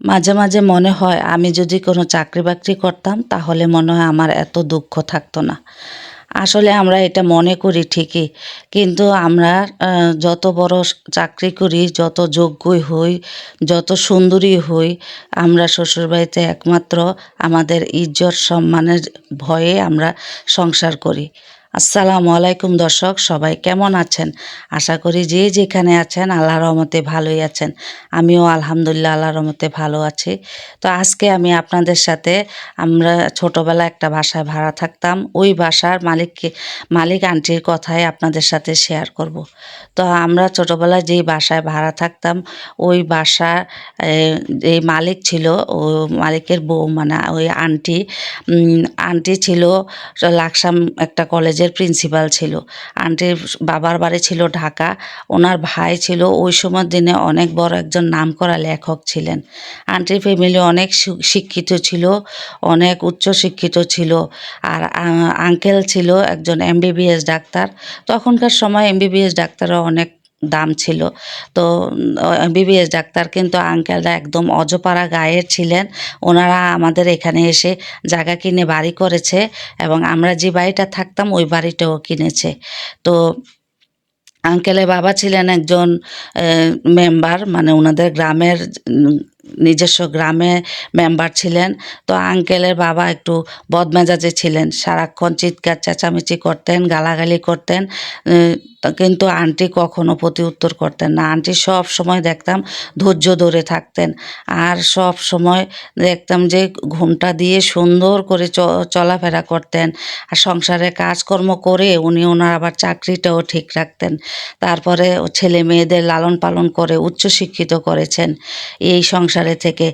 মাঝে মাঝে মনে হয় আমি যদি কোনো চাকরি বাকরি করতাম, তাহলে মনে হয় আমার এত দুঃখ থাকতো না। আসলে আমরা এটা মনে করি ঠিকই, কিন্তু আমরা যত বড় চাকরি করি, যত যোগ্যই হই, যত সুন্দরী হই, আমরা শ্বশুরবাড়িতে একমাত্র আমাদের ইজ্জত, সম্মানের ভয়ে আমরা সংসার করি। আসসালামু আলাইকুম দর্শক, সবাই কেমন আছেন? আশা করি যে যেখানে আছেন আল্লাহর রহমতে ভালোই আছেন। আমিও আলহামদুলিল্লাহ আল্লাহ রহমতে ভালো আছি। তো আজকে আমি আপনাদের সাথে আমরা ছোটবেলা একটা বাসায় ভাড়া থাকতাম। ওই বাসার মালিককে, মালিক আন্টির কথাই আপনাদের সাথে শেয়ার করব। তো আমরা ছোটোবেলায় যেই বাসায় ভাড়া থাকতাম, ওই বাসার যে মালিক ছিল, ও মালিকের বউ মানে ওই আন্টি আন্টি ছিল, লাকসাম একটা কলেজের প্রিন্সিপাল ছিল। আন্টির বাবার বাড়ি ছিল ঢাকা। ওনার ভাই ছিল, ওই সময় দিনে অনেক বড় একজন নামকরা লেখক ছিলেন। আন্টির ফ্যামিলি অনেক শিক্ষিত ছিল, অনেক উচ্চ শিক্ষিত ছিল। আর আঙ্কেল ছিল একজন এমবিবিএস ডাক্তার। তখনকার সময় এমবিবিএস ডাক্তারও অনেক দাম ছিল। তো বিবিএস ডাক্তার কিন্তু আঙ্কেলরা একদম অজপাড়া গায়ের ছিলেন। ওনারা আমাদের এখানে এসে জায়গা কিনে বাড়ি করেছে এবং আমরা যে বাড়িটা থাকতাম ওই বাড়িটাও কিনেছে। তো আঙ্কেলের বাবা ছিলেন একজন মেম্বার মানে ওনাদের গ্রামের নিজস্ব গ্রামে মেম্বার ছিলেন। তো আঙ্কেলের বাবা একটু বদমেজাজে ছিলেন। সারাক্ষণ চিৎকার, চেঁচামেচি করতেন, গালাগালি করতেন। কিন্তু আন্টি কখনো প্রতি উত্তর করতেন না। আন্টি সব সময় দেখতাম ধৈর্য ধরে থাকতেন আর সব সময় দেখতাম যে ঘুমটা দিয়ে সুন্দর করে চলাফেরা করতেন আর সংসারে কাজকর্ম করে উনি ওনার আবার চাকরিটাও ঠিক রাখতেন। তারপরে ছেলে মেয়েদের লালন পালন করে উচ্চশিক্ষিত করেছেন এই সংসারে থেকে।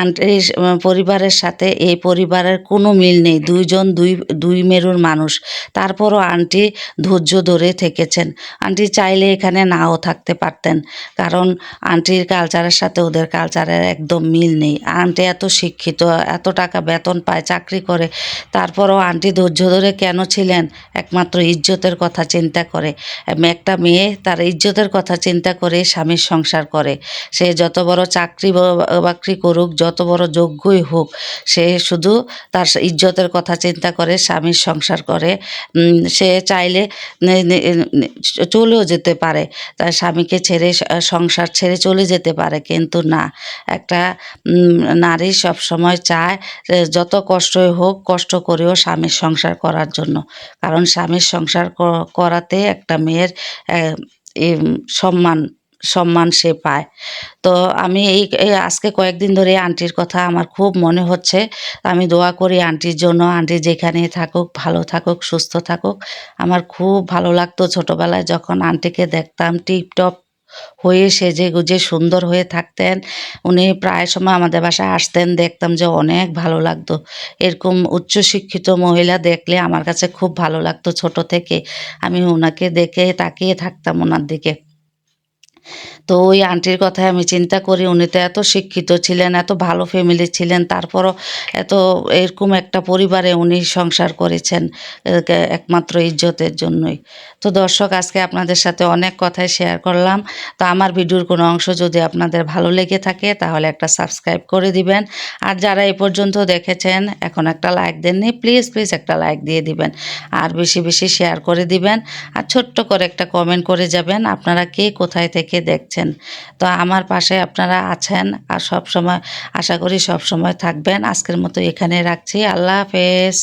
আন্টির পরিবারের সাথে এই পরিবারের কোনো মিল নেই। দুইজন দুই দুই মেরুর মানুষ। তারপরও আন্টি ধৈর্য ধরে থেকেছেন। আন্টি চাইলে এখানে নাও থাকতে পারতেন। কারণ আন্টির কালচারের সাথে ওদের কালচারের একদম মিল নেই। আন্টি এত শিক্ষিত, এত টাকা বেতন পায়, চাকরি করে। তারপরও আন্টি ধৈর্য ধরে কেন ছিলেন? একমাত্র ইজ্জতের কথা চিন্তা করে। একটা মেয়ে তার ইজ্জতের কথা চিন্তা করে স্বামীর সংসার করে। সে যত বড় চাকরি বাকরি করুক, যত বড় যোগ্যই হোক, সে শুধু তার ইজ্জতের কথা চিন্তা করে স্বামীর সংসার করে। সে চাইলে চলেও যেতে পারে। তার স্বামীকে ছেড়ে সংসার ছেড়ে চলে যেতে পারে, কিন্তু না। একটা নারী সব সময় চায় যত কষ্টই হোক, কষ্ট করেও স্বামীর সংসার করার জন্য। কারণ স্বামীর সংসার করাতে একটা মেয়ের সম্মান সম্মান সে পায়। তো আমি এই আজকে কয়েকদিন ধরে আন্টির কথা আমার খুব মনে হচ্ছে। আমি দোয়া করি আন্টির জন্য, আন্টি যেখানে থাকুক, ভালো থাকুক, সুস্থ থাকুক। আমার খুব ভালো লাগতো ছোটবেলায় যখন আন্টিকে দেখতাম, টিপটপ হয়ে সেজে গুজে সুন্দর হয়ে থাকতেন, উনি প্রায় সময় আমাদের বাসায় আসতেন, দেখতাম যে অনেক ভালো লাগতো। এরকম উচ্চশিক্ষিত মহিলা দেখলে আমার কাছে খুব ভালো লাগতো ছোট থেকে। আমি ওনাকে দেখে তাকিয়ে থাকতাম ওনার দিকে। তো ওই আন্টির কথায় আমি চিন্তা করি, উনি তো এত শিক্ষিত ছিলেন, এত ভালো ফ্যামিলি ছিলেন, তারপরও এত এরকম একটা পরিবারে উনি সংসার করেছেন একমাত্র ইজ্জতের জন্যই। তো দর্শক, আজকে আপনাদের সাথে অনেক কথাই শেয়ার করলাম। তো আমার ভিডিওর কোনো অংশ যদি আপনাদের ভালো লেগে থাকে, তাহলে একটা সাবস্ক্রাইব করে দিবেন। আর যারা এ পর্যন্ত দেখেছেন, এখন একটা লাইক দেননি প্লিজ প্লিজ একটা লাইক দিয়ে দিবেন। আর বেশি বেশি শেয়ার করে দিবেন। আর ছোট্ট করে একটা কমেন্ট করে যাবেন, আপনারা কে, কোথায় থেকে দেখছেন? তো আমার পাশে আপনারা আছেন আর সব সময় আশা করি সব সময় থাকবেন। আজকের মতো এখানে রাখছি। আল্লাহ হাফেজ।